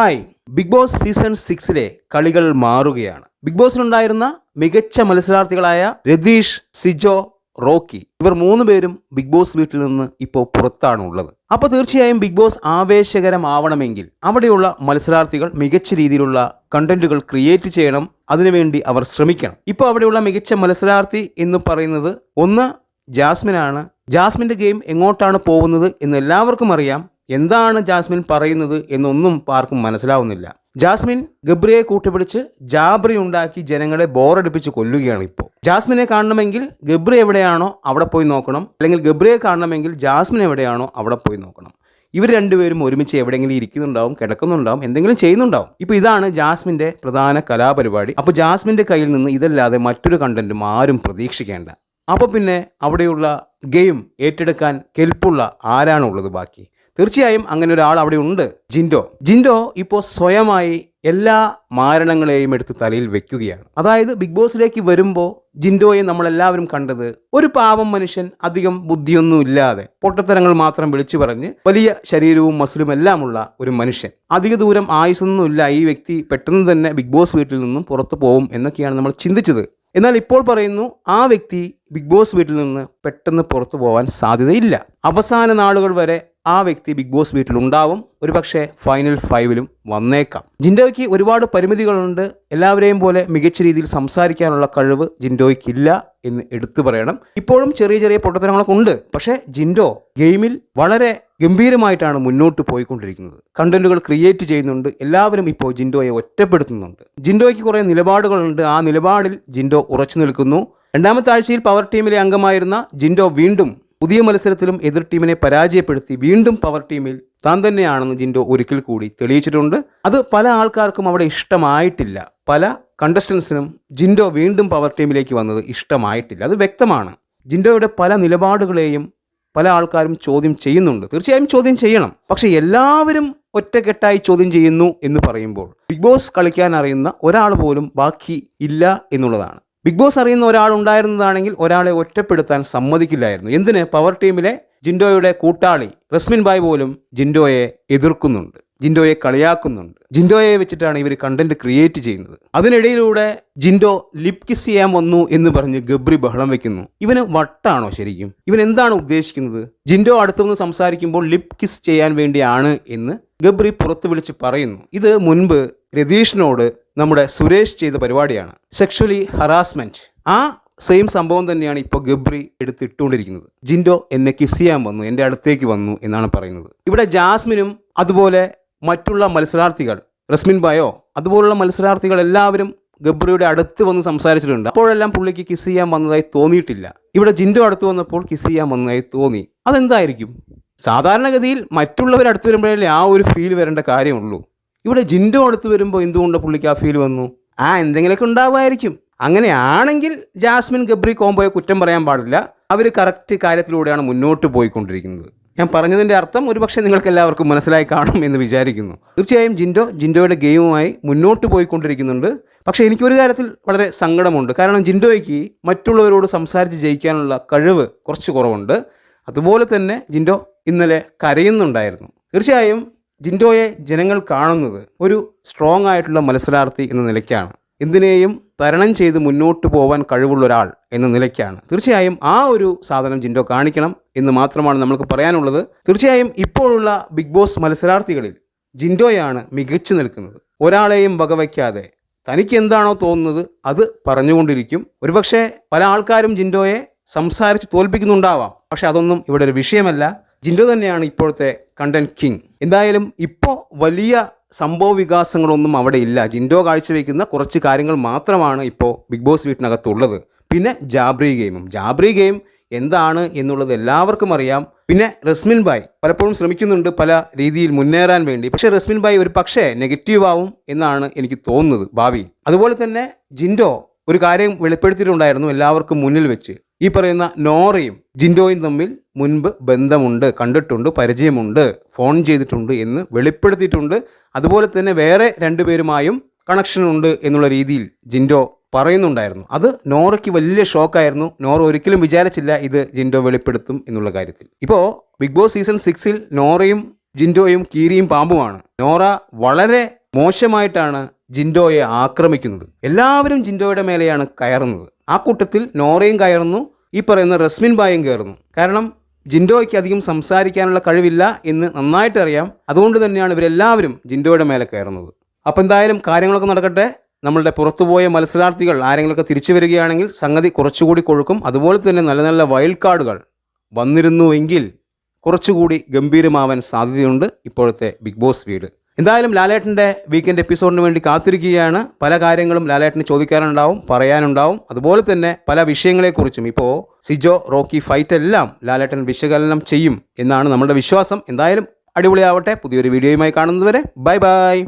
Hi. Big boss season സിക്സിലെ കളികൾ മാറുകയാണ്. ബിഗ് ബോസിലുണ്ടായിരുന്ന മികച്ച മത്സരാർത്ഥികളായ രതീഷ് സിജോ റോക്കി ഇവർ മൂന്ന് പേരും ബിഗ് ബോസ് വീട്ടിൽ നിന്ന് ഇപ്പോൾ പുറത്താണ് ഉള്ളത്. അപ്പോൾ തീർച്ചയായും ബിഗ് ബോസ് ആവേശകരമാവണമെങ്കിൽ അവിടെയുള്ള മത്സരാർത്ഥികൾ മികച്ച രീതിയിലുള്ള കണ്ടന്റുകൾ ക്രിയേറ്റ് ചെയ്യണം. അതിനുവേണ്ടി അവർ ശ്രമിക്കണം. ഇപ്പോൾ അവിടെയുള്ള മികച്ച മത്സരാർത്ഥി എന്ന് പറയുന്നത് ഒന്ന് ജാസ്മിനാണ്. ജാസ്മിന്റെ ഗെയിം എങ്ങോട്ടാണ് പോകുന്നത് എന്ന് എല്ലാവർക്കും അറിയാം. എന്താണ് ജാസ്മിൻ പറയുന്നത് എന്നൊന്നും പാർക്കും മനസ്സിലാവുന്നില്ല. ജാസ്മിൻ ഗബ്രിയെ കൂട്ടുപിടിച്ച് ജാബ്രി ഉണ്ടാക്കി ജനങ്ങളെ ബോറടിപ്പിച്ച് കൊല്ലുകയാണ് ഇപ്പോൾ. ജാസ്മിനെ കാണണമെങ്കിൽ ഗബ്രി എവിടെയാണോ അവിടെ പോയി നോക്കണം. അല്ലെങ്കിൽ ഗബ്രിയെ കാണണമെങ്കിൽ ജാസ്മിൻ എവിടെയാണോ അവിടെ പോയി നോക്കണം. ഇവർ രണ്ടുപേരും ഒരുമിച്ച് എവിടെയെങ്കിലും ഇരിക്കുന്നുണ്ടാവും കിടക്കുന്നുണ്ടാവും എന്തെങ്കിലും ചെയ്യുന്നുണ്ടാവും. ഇപ്പോൾ ഇതാണ് ജാസ്മിന്റെ പ്രധാന കലാപരിപാടി. അപ്പോൾ ജാസ്മിന്റെ കയ്യിൽ നിന്ന് ഇതല്ലാതെ മറ്റൊരു കണ്ടന്റും ആരും പ്രതീക്ഷിക്കേണ്ട. അപ്പോൾ പിന്നെ അവിടെയുള്ള ഗെയിം ഏറ്റെടുക്കാൻ കെൽപ്പുള്ള ആരാണുള്ളത് ബാക്കി? തീർച്ചയായും അങ്ങനെ ഒരാൾ അവിടെ ഉണ്ട് ജിൻഡോ. ജിൻഡോ ഇപ്പോൾ സ്വയമായി എല്ലാ മാരണങ്ങളെയും എടുത്ത് തലയിൽ വെക്കുകയാണ്. അതായത് ബിഗ് ബോസിലേക്ക് വരുമ്പോൾ ജിൻഡോയെ നമ്മളെല്ലാവരും കണ്ടത് ഒരു പാവം മനുഷ്യൻ അധികം ബുദ്ധിയൊന്നും ഇല്ലാതെ പൊട്ടത്തരങ്ങൾ മാത്രം വിളിച്ചു പറഞ്ഞ് വലിയ ശരീരവും മസിലും എല്ലാമുള്ള ഒരു മനുഷ്യൻ. അധിക ദൂരം ആയുസൊന്നുമില്ല ഈ വ്യക്തി പെട്ടെന്ന് തന്നെ ബിഗ് ബോസ് വീട്ടിൽ നിന്നും പുറത്തു പോകും എന്നൊക്കെയാണ് നമ്മൾ ചിന്തിച്ചത്. എന്നാൽ ഇപ്പോൾ പറയുന്നു ആ വ്യക്തി ബിഗ് ബോസ് വീട്ടിൽ നിന്ന് പെട്ടെന്ന് പുറത്തു പോകാൻ സാധ്യതയില്ല. അവസാന നാളുകൾ വരെ ആ വ്യക്തി ബിഗ് ബോസ് വീട്ടിലുണ്ടാവും. ഒരുപക്ഷെ ഫൈനൽ ഫൈവിലും വന്നേക്കാം. ജിൻഡോയ്ക്ക് ഒരുപാട് പരിമിതികളുണ്ട്. എല്ലാവരെയും പോലെ മികച്ച രീതിയിൽ സംസാരിക്കാനുള്ള കഴിവ് ജിൻഡോയ്ക്കില്ല എന്ന് എടുത്തു പറയണം. ഇപ്പോഴും ചെറിയ ചെറിയ പൊട്ടത്തരങ്ങളൊക്കെ ഉണ്ട്. പക്ഷേ ജിൻഡോ ഗെയിമിൽ വളരെ ഗംഭീരമായിട്ടാണ് മുന്നോട്ട് പോയിക്കൊണ്ടിരിക്കുന്നത്. കണ്ടന്റുകൾ ക്രിയേറ്റ് ചെയ്യുന്നുണ്ട്. എല്ലാവരും ഇപ്പോൾ ജിൻഡോയെ ഒറ്റപ്പെടുത്തുന്നുണ്ട്. ജിൻഡോയ്ക്ക് കുറേ നിലപാടുകളുണ്ട്. ആ നിലപാടിൽ ജിൻഡോ ഉറച്ചു നിൽക്കുന്നു. രണ്ടാമത്തെ ആഴ്ചയിൽ പവർ ടീമിലെ അംഗമായിരുന്ന ജിൻഡോ വീണ്ടും പുതിയ മത്സരത്തിലും എതിർ ടീമിനെ പരാജയപ്പെടുത്തി വീണ്ടും പവർ ടീമിൽ താൻ തന്നെയാണെന്ന് ജിൻഡോ ഒരിക്കൽ കൂടി തെളിയിച്ചിട്ടുണ്ട്. അത് പല ആൾക്കാർക്കും അവിടെ ഇഷ്ടമായിട്ടില്ല. പല കണ്ടസ്റ്റൻസിനും ജിൻഡോ വീണ്ടും പവർ ടീമിലേക്ക് വന്നത് ഇഷ്ടമായിട്ടില്ല. അത് വ്യക്തമാണ്. ജിൻഡോയുടെ പല നിലപാടുകളെയും പല ആൾക്കാരും ചോദ്യം ചെയ്യുന്നുണ്ട്. തീർച്ചയായും ചോദ്യം ചെയ്യണം. പക്ഷെ എല്ലാവരും ഒറ്റക്കെട്ടായി ചോദ്യം ചെയ്യുന്നു എന്ന് പറയുമ്പോൾ ബിഗ് ബോസ് കളിക്കാൻ അറിയുന്ന ഒരാൾ പോലും ബാക്കി ഇല്ല എന്നുള്ളതാണ്. ബിഗ് ബോസ് അറിയുന്ന ഒരാൾ ഉണ്ടായിരുന്നതാണെങ്കിൽ ഒരാളെ ഒറ്റപ്പെടുത്താൻ സമ്മതിക്കില്ലായിരുന്നു. എന്തിന്? പവർ ടീമിലെ ജിൻഡോയുടെ കൂട്ടാളി റസ്മിൻ ബായ് പോലും ജിൻഡോയെ എതിർക്കുന്നുണ്ട്. ജിൻഡോയെ കളിയാക്കുന്നുണ്ട്. ജിൻഡോയെ വെച്ചിട്ടാണ് ഇവർ കണ്ടന്റ് ക്രിയേറ്റ് ചെയ്യുന്നത്. അതിനിടയിലൂടെ ജിൻഡോ ലിപ് കിസ് ചെയ്യാൻ വന്നു എന്ന് പറഞ്ഞ് ഗബ്രി ബഹളം വെക്കുന്നു. ഇവന് വട്ടാണോ ശരിക്കും? ഇവൻ എന്താണ് ഉദ്ദേശിക്കുന്നത്? ജിൻഡോ അടുത്തുനിന്ന് സംസാരിക്കുമ്പോൾ ലിപ് കിസ് ചെയ്യാൻ വേണ്ടിയാണ് എന്ന് ഗബ്രി പുറത്തു വിളിച്ച് പറയുന്നു ഇത് മുൻപ് രതീഷിനോട് നമ്മുടെ സുരേഷ് ചെയ്ത പരിപാടിയാണ് സെക്ഷലി ഹറാസ്മെന്റ് ആ സെയിം സംഭവം തന്നെയാണ് ഇപ്പോൾ ഗബ്രി എടുത്തിട്ടുകൊണ്ടിരിക്കുന്നത്. ജിൻഡോ എന്നെ കിസ് ചെയ്യാൻ വന്നു എന്റെ അടുത്തേക്ക് വന്നു എന്നാണ് പറയുന്നത്. ഇവിടെ ജാസ്മിനും അതുപോലെ മറ്റുള്ള മത്സരാർത്ഥികൾ റസ്മിൻ ബായോ അതുപോലുള്ള മത്സരാർത്ഥികൾ എല്ലാവരും ഗബ്രിയുടെ അടുത്ത് വന്ന് സംസാരിച്ചിട്ടുണ്ട്. അപ്പോഴെല്ലാം പുള്ളിക്ക് കിസ് ചെയ്യാൻ വന്നതായി തോന്നിയിട്ടില്ല. ഇവിടെ ജിൻഡോ അടുത്ത് വന്നപ്പോൾ കിസ് ചെയ്യാൻ വന്നതായി തോന്നി. അതെന്തായിരിക്കും? സാധാരണഗതിയിൽ മറ്റുള്ളവർ അടുത്ത് വരുമ്പോഴല്ലേ ആ ഒരു ഫീൽ വരേണ്ട കാര്യമുള്ളൂ. ഇവിടെ ജിൻഡോ അടുത്ത് വരുമ്പോൾ എന്തുകൊണ്ട് പുള്ളിക്ക് ആ ഫീൽ വന്നു? ആ എന്തെങ്കിലുമൊക്കെ ഉണ്ടാവുമായിരിക്കും. അങ്ങനെയാണെങ്കിൽ ജാസ്മിൻ ഗബ്രി കോംബോയെ കുറ്റം പറയാൻ പാടില്ല. അവർ കറക്റ്റ് കാര്യത്തിലൂടെയാണ് മുന്നോട്ട് പോയിക്കൊണ്ടിരിക്കുന്നത്. ഞാൻ പറഞ്ഞതിന്റെ അർത്ഥം ഒരുപക്ഷെ നിങ്ങൾക്ക് എല്ലാവർക്കും മനസ്സിലായി കാണും എന്ന് വിചാരിക്കുന്നു. തീർച്ചയായും ജിൻഡോ ജിൻഡോയുടെ ഗെയിമുമായി മുന്നോട്ട് പോയിക്കൊണ്ടിരിക്കുന്നുണ്ട്. പക്ഷേ എനിക്കൊരു കാര്യത്തിൽ വളരെ സങ്കടമുണ്ട്. കാരണം ജിൻഡോയ്ക്ക് മറ്റുള്ളവരോട് സംസാരിച്ച് ജയിക്കാനുള്ള കഴിവ് കുറച്ച് കുറവുണ്ട്. അതുപോലെ തന്നെ ജിൻഡോ ഇന്നലെ കരയുന്നുണ്ടായിരുന്നു. തീർച്ചയായും ജിൻഡോയെ ജനങ്ങൾ കാണുന്നത് ഒരു സ്ട്രോങ് ആയിട്ടുള്ള മത്സരാർത്ഥി എന്ന നിലയ്ക്കാണ്. എന്തിനേയും തരണം ചെയ്ത് മുന്നോട്ട് പോകാൻ കഴിവുള്ള ഒരാൾ എന്ന നിലയ്ക്കാണ്. തീർച്ചയായും ആ ഒരു സാധനം ജിൻഡോ കാണിക്കണം എന്ന് മാത്രമാണ് നമുക്ക് പറയാനുള്ളത്. തീർച്ചയായും ഇപ്പോഴുള്ള ബിഗ് ബോസ് മത്സരാർത്ഥികളിൽ ജിൻഡോയാണ് മികച്ചു നിൽക്കുന്നത്. ഒരാളെയും വകവയ്ക്കാതെ തനിക്ക് എന്താണോ തോന്നുന്നത് അത് പറഞ്ഞുകൊണ്ടിരിക്കും. ഒരുപക്ഷെ പല ആൾക്കാരും ജിൻഡോയെ സംസാരിച്ച് തോൽപ്പിക്കുന്നുണ്ടാവാം. പക്ഷെ അതൊന്നും ഇവിടെ ഒരു വിഷയമല്ല. ജിൻഡോ തന്നെയാണ് ഇപ്പോഴത്തെ കണ്ടന്റ് കിങ്. എന്തായാലും ഇപ്പോൾ വലിയ സംഭവ വികാസങ്ങളൊന്നും അവിടെ ഇല്ല. ജിൻഡോ കാഴ്ചവെക്കുന്ന കുറച്ച് കാര്യങ്ങൾ മാത്രമാണ് ഇപ്പോൾ ബിഗ് ബോസ് വീട്ടിനകത്തുള്ളത്. പിന്നെ ജാബ്രി ഗെയിമും. ജാബ്രി ഗെയിം എന്താണ് എന്നുള്ളത് എല്ലാവർക്കും അറിയാം. പിന്നെ റസ്മിൻ ബായ് പലപ്പോഴും ശ്രമിക്കുന്നുണ്ട് പല രീതിയിൽ മുന്നേറാൻ വേണ്ടി. പക്ഷേ റസ്മിൻ ബായ് ഒരു പക്ഷേ നെഗറ്റീവ് ആവും എന്നാണ് എനിക്ക് തോന്നുന്നത് ഭാവി. അതുപോലെ തന്നെ ജിൻഡോ ഒരു കാര്യം വെളിപ്പെടുത്തിയിട്ടുണ്ടായിരുന്നു എല്ലാവർക്കും മുന്നിൽ വെച്ച്. ഈ പറയുന്ന നോറയും ജിൻഡോയും തമ്മിൽ മുൻപ് ബന്ധമുണ്ട് കണ്ടിട്ടുണ്ട് പരിചയമുണ്ട് ഫോൺ ചെയ്തിട്ടുണ്ട് എന്ന് വെളിപ്പെടുത്തിയിട്ടുണ്ട്. അതുപോലെ തന്നെ വേറെ രണ്ടുപേരുമായും കണക്ഷൻ ഉണ്ട് എന്നുള്ള രീതിയിൽ ജിൻഡോ പറയുന്നുണ്ടായിരുന്നു. അത് നോറയ്ക്ക് വലിയ ഷോക്കായിരുന്നു. നോറ ഒരിക്കലും വിചാരിച്ചില്ല ഇത് ജിൻഡോ വെളിപ്പെടുത്തും എന്നുള്ള കാര്യത്തിൽ. ഇപ്പോൾ ബിഗ് ബോസ് സീസൺ സിക്സിൽ നോറയും ജിൻഡോയും കീരിയും പാമ്പുമാണ്. നോറ വളരെ മോശമായിട്ടാണ് ജിൻഡോയെ ആക്രമിക്കുന്നത്. എല്ലാവരും ജിൻഡോയുടെ മേലെയാണ് കയറുന്നത്. ആ കൂട്ടത്തിൽ നോറയും കയറുന്നു ഈ പറയുന്ന റസ്മിൻ ബായും കയറുന്നു. കാരണം ജിൻഡോയ്ക്ക് അധികം സംസാരിക്കാനുള്ള കഴിവില്ല എന്ന് നന്നായിട്ട് അറിയാം അതുകൊണ്ട് തന്നെയാണ് ഇവരെല്ലാവരും ജിൻഡോയുടെ മേലെ കയറുന്നത്. അപ്പോൾ എന്തായാലും കാര്യങ്ങളൊക്കെ നടക്കട്ടെ. നമ്മളുടെ പുറത്തുപോയ മത്സരാർത്ഥികൾ ആരെങ്കിലുമൊക്കെ തിരിച്ചു വരികയാണെങ്കിൽ സംഗതി കുറച്ചുകൂടി കൊഴുക്കും. അതുപോലെ തന്നെ നല്ല നല്ല വൈൽഡ് കാർഡുകൾ വന്നിരുന്നുവെങ്കിൽ കുറച്ചുകൂടി ഗംഭീരമാവാൻ സാധ്യതയുണ്ട് ഇപ്പോഴത്തെ ബിഗ് ബോസ് വീട്. എന്തായാലും ലാലേട്ടന്റെ വീക്കെൻഡ് എപ്പിസോഡിന് വേണ്ടി കാത്തിരിക്കുകയാണ്. പല കാര്യങ്ങളും ലാലേട്ടന് ചോദിക്കാനുണ്ടാവും പറയാനുണ്ടാവും. അതുപോലെ തന്നെ പല വിഷയങ്ങളെക്കുറിച്ചും. ഇപ്പോൾ സിജോ റോക്കി ഫൈറ്റ് എല്ലാം ലാലേട്ടൻ വിശകലനം ചെയ്യും എന്നാണ് നമ്മുടെ വിശ്വാസം. എന്തായാലും അടിപൊളിയാവട്ടെ. പുതിയൊരു വീഡിയോയുമായി കാണുന്നതുവരെ ബൈ ബൈ.